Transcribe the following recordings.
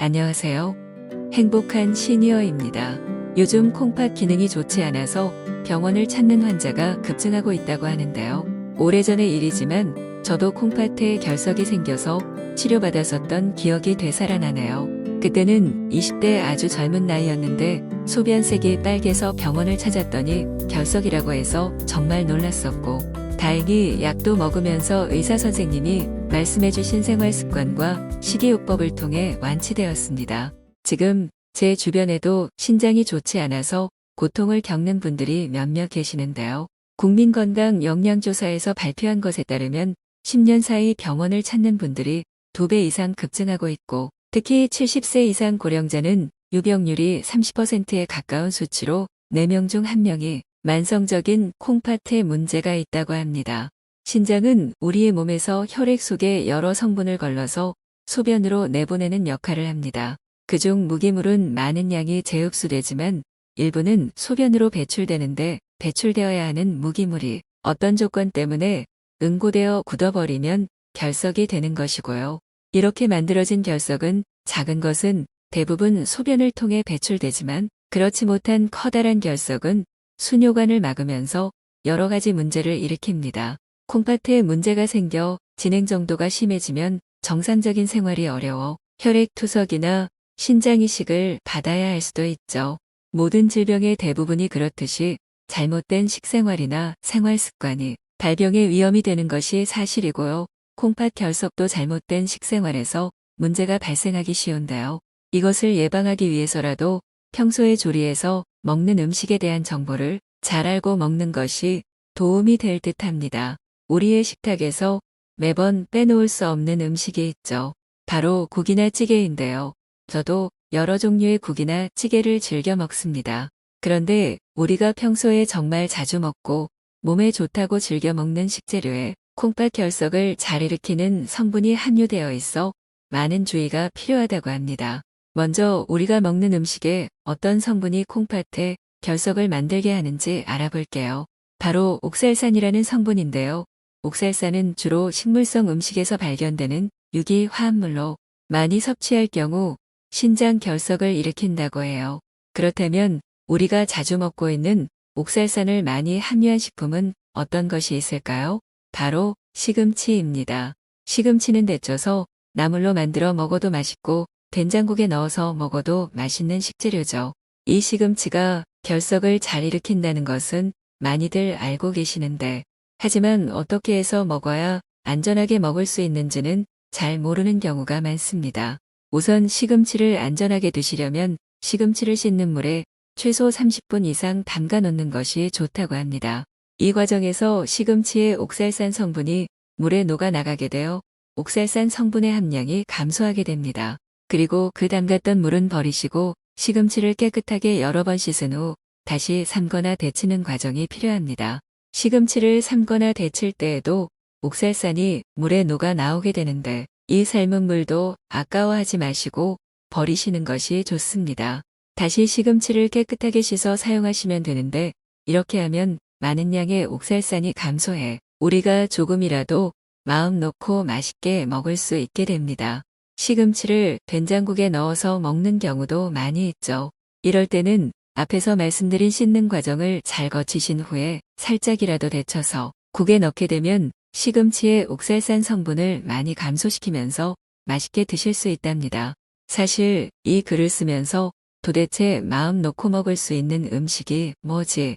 안녕하세요. 행복한 시니어입니다. 요즘 콩팥 기능이 좋지 않아서 병원을 찾는 환자가 급증하고 있다고 하는데요. 오래전의 일이지만 저도 콩팥에 결석이 생겨서 치료받았었던 기억이 되살아나네요. 그때는 20대 아주 젊은 나이였는데 소변색이 빨개서 병원을 찾았더니 결석이라고 해서 정말 놀랐었고 다행히 약도 먹으면서 의사 선생님이 말씀해주신 생활 습관과 식이요법을 통해 완치되었습니다. 지금 제 주변에도 신장이 좋지 않아서 고통을 겪는 분들이 몇몇 계시는데요. 국민건강 영양조사에서 발표한 것에 따르면 10년 사이 병원을 찾는 분들이 2배 이상 급증하고 있고 특히 70세 이상 고령자는 유병률이 30%에 가까운 수치로 4명 중 1명이 만성적인 콩팥에 문제가 있다고 합니다. 신장은 우리의 몸에서 혈액 속에 여러 성분을 걸러서 소변으로 내보내는 역할을 합니다. 그중 무기물은 많은 양이 재흡수되지만 일부는 소변으로 배출되는데 배출되어야 하는 무기물이 어떤 조건 때문에 응고되어 굳어버리면 결석이 되는 것이고요. 이렇게 만들어진 결석은 작은 것은 대부분 소변을 통해 배출되지만 그렇지 못한 커다란 결석은 순뇨관을 막으면서 여러 가지 문제를 일으킵니다. 콩팥에 문제가 생겨 진행 정도가 심해지면 정상적인 생활이 어려워 혈액 투석이나 신장 이식을 받아야 할 수도 있죠. 모든 질병의 대부분이 그렇듯이 잘못된 식생활이나 생활 습관이 발병의 위험이 되는 것이 사실이고요. 콩팥 결석도 잘못된 식생활에서 문제가 발생하기 쉬운데요. 이것을 예방하기 위해서라도 평소에 조리해서 먹는 음식에 대한 정보를 잘 알고 먹는 것이 도움이 될 듯 합니다. 우리의 식탁에서 매번 빼놓을 수 없는 음식이 있죠. 바로 국이나 찌개인데요. 저도 여러 종류의 국이나 찌개를 즐겨 먹습니다. 그런데 우리가 평소에 정말 자주 먹고 몸에 좋다고 즐겨 먹는 식재료에 콩팥 결석을 잘 일으키는 성분이 함유되어 있어 많은 주의가 필요하다고 합니다. 먼저 우리가 먹는 음식에 어떤 성분이 콩팥에 결석을 만들게 하는지 알아볼게요. 바로 옥살산이라는 성분인데요. 옥살산은 주로 식물성 음식에서 발견되는 유기 화합물로 많이 섭취할 경우 신장 결석을 일으킨다고 해요. 그렇다면 우리가 자주 먹고 있는 옥살산을 많이 함유한 식품은 어떤 것이 있을까요? 바로 시금치입니다. 시금치는 데쳐서 나물로 만들어 먹어도 맛있고 된장국에 넣어서 먹어도 맛있는 식재료죠. 이 시금치가 결석을 잘 일으킨다는 것은 많이들 알고 계시는데 하지만 어떻게 해서 먹어야 안전하게 먹을 수 있는지는 잘 모르는 경우가 많습니다. 우선 시금치를 안전하게 드시려면 시금치를 씻는 물에 최소 30분 이상 담가 놓는 것이 좋다고 합니다. 이 과정에서 시금치의 옥살산 성분이 물에 녹아 나가게 되어 옥살산 성분의 함량이 감소하게 됩니다. 그리고 그 담갔던 물은 버리시고 시금치를 깨끗하게 여러 번 씻은 후 다시 삶거나 데치는 과정이 필요합니다. 시금치를 삶거나 데칠 때에도 옥살산이 물에 녹아 나오게 되는데 이 삶은 물도 아까워하지 마시고 버리시는 것이 좋습니다. 다시 시금치를 깨끗하게 씻어 사용하시면 되는데 이렇게 하면 많은 양의 옥살산이 감소해 우리가 조금이라도 마음 놓고 맛있게 먹을 수 있게 됩니다. 시금치를 된장국에 넣어서 먹는 경우도 많이 있죠. 이럴 때는 앞에서 말씀드린 씻는 과정을 잘 거치신 후에 살짝이라도 데쳐서 국에 넣게 되면 시금치의 옥살산 성분을 많이 감소시키면서 맛있게 드실 수 있답니다. 사실 이 글을 쓰면서 도대체 마음 놓고 먹을 수 있는 음식이 뭐지?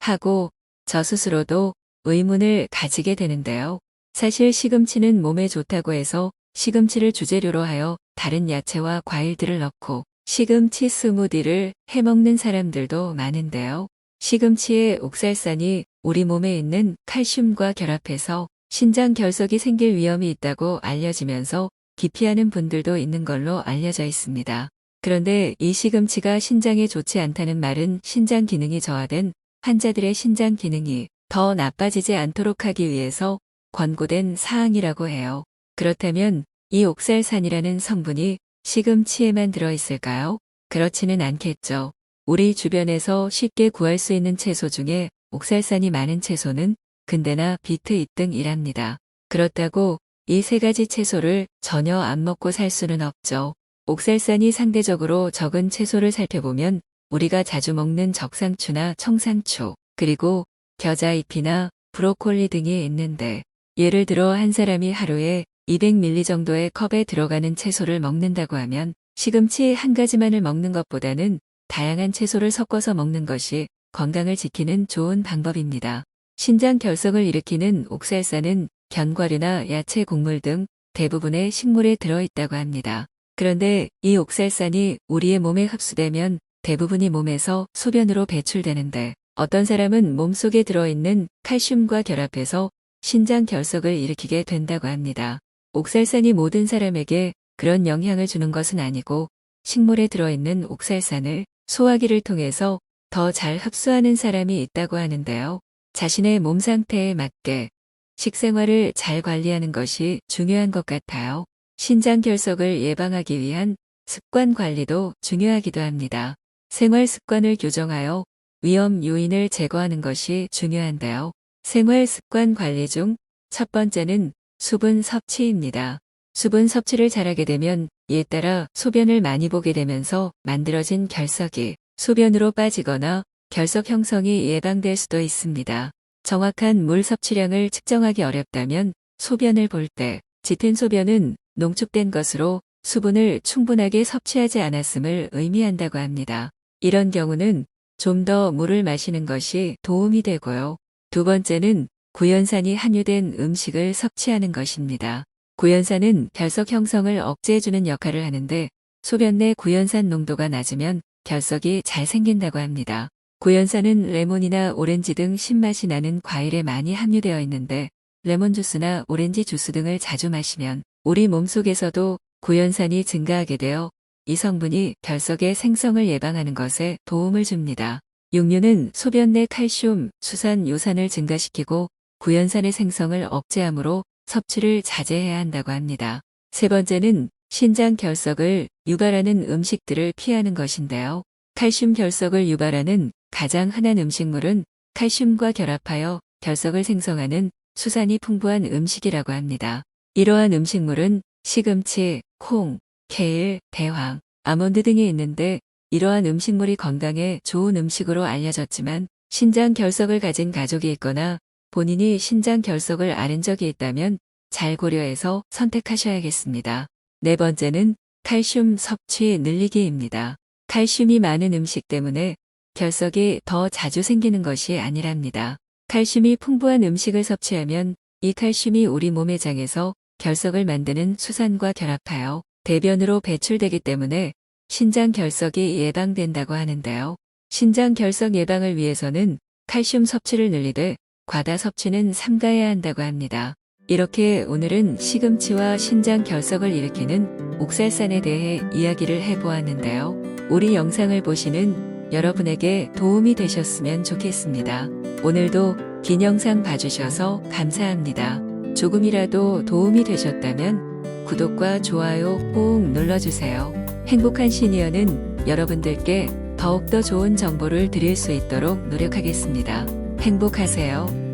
하고 저 스스로도 의문을 가지게 되는데요. 사실 시금치는 몸에 좋다고 해서 시금치를 주재료로 하여 다른 야채와 과일들을 넣고 시금치 스무디를 해먹는 사람들도 많은데요. 시금치의 옥살산이 우리 몸에 있는 칼슘과 결합해서 신장 결석이 생길 위험이 있다고 알려지면서 기피하는 분들도 있는 걸로 알려져 있습니다. 그런데 이 시금치가 신장에 좋지 않다는 말은 신장 기능이 저하된 환자들의 신장 기능이 더 나빠지지 않도록 하기 위해서 권고된 사항이라고 해요. 그렇다면 이 옥살산이라는 성분이 시금치에만 들어있을까요? 그렇지는 않겠죠. 우리 주변에서 쉽게 구할 수 있는 채소 중에 옥살산이 많은 채소는 근대나 비트 잎 등이랍니다. 그렇다고 이 세 가지 채소를 전혀 안 먹고 살 수는 없죠. 옥살산이 상대적으로 적은 채소를 살펴보면 우리가 자주 먹는 적상추나 청상추, 그리고 겨자잎이나 브로콜리 등이 있는데 예를 들어 한 사람이 하루에 200ml 정도의 컵에 들어가는 채소를 먹는다고 하면 시금치 한 가지만을 먹는 것보다는 다양한 채소를 섞어서 먹는 것이 건강을 지키는 좋은 방법입니다. 신장 결석을 일으키는 옥살산은 견과류나 야채 곡물 등 대부분의 식물에 들어있다고 합니다. 그런데 이 옥살산이 우리의 몸에 흡수되면 대부분이 몸에서 소변으로 배출되는데 어떤 사람은 몸속에 들어있는 칼슘과 결합해서 신장 결석을 일으키게 된다고 합니다. 옥살산이 모든 사람에게 그런 영향을 주는 것은 아니고 식물에 들어있는 옥살산을 소화기를 통해서 더 잘 흡수하는 사람이 있다고 하는데요. 자신의 몸 상태에 맞게 식생활을 잘 관리하는 것이 중요한 것 같아요. 신장 결석을 예방하기 위한 습관 관리도 중요하기도 합니다. 생활 습관을 교정하여 위험 요인을 제거하는 것이 중요한데요. 생활 습관 관리 중 첫 번째는 수분 섭취입니다. 수분 섭취를 잘하게 되면 이에 따라 소변을 많이 보게 되면서 만들어진 결석이 소변으로 빠지거나 결석 형성이 예방될 수도 있습니다. 정확한 물 섭취량을 측정하기 어렵다면 소변을 볼 때 짙은 소변은 농축된 것으로 수분을 충분하게 섭취하지 않았음을 의미한다고 합니다. 이런 경우는 좀 더 물을 마시는 것이 도움이 되고요. 두 번째는 구연산이 함유된 음식을 섭취하는 것입니다. 구연산은 결석 형성을 억제해주는 역할을 하는데 소변 내 구연산 농도가 낮으면 결석이 잘 생긴다고 합니다. 구연산은 레몬이나 오렌지 등 신맛이 나는 과일에 많이 함유되어 있는데 레몬 주스나 오렌지 주스 등을 자주 마시면 우리 몸속에서도 구연산이 증가하게 되어 이 성분이 결석의 생성을 예방하는 것에 도움을 줍니다. 육류는 소변 내 칼슘, 수산, 요산을 증가시키고 구연산의 생성을 억제하므로 섭취를 자제해야 한다고 합니다. 세 번째는 신장 결석을 유발하는 음식들을 피하는 것인데요. 칼슘 결석을 유발하는 가장 흔한 음식물은 칼슘과 결합하여 결석을 생성하는 수산이 풍부한 음식이라고 합니다. 이러한 음식물은 시금치, 콩, 케일, 대황, 아몬드 등이 있는데 이러한 음식물이 건강에 좋은 음식으로 알려졌지만 신장 결석을 가진 가족이 있거나 본인이 신장 결석을 앓은 적이 있다면 잘 고려해서 선택하셔야겠습니다. 네 번째는 칼슘 섭취 늘리기입니다. 칼슘이 많은 음식 때문에 결석이 더 자주 생기는 것이 아니랍니다. 칼슘이 풍부한 음식을 섭취하면 이 칼슘이 우리 몸의 장에서 결석을 만드는 수산과 결합하여 대변으로 배출되기 때문에 신장 결석이 예방된다고 하는데요. 신장 결석 예방을 위해서는 칼슘 섭취를 늘리되 과다 섭취는 삼가해야 한다고 합니다. 이렇게 오늘은 시금치와 신장 결석을 일으키는 옥살산에 대해 이야기를 해보았는데요. 우리 영상을 보시는 여러분에게 도움이 되셨으면 좋겠습니다. 오늘도 긴 영상 봐주셔서 감사합니다. 조금이라도 도움이 되셨다면 구독과 좋아요 꼭 눌러주세요. 행복한 시니어는 여러분들께 더욱더 좋은 정보를 드릴 수 있도록 노력하겠습니다. 행복하세요.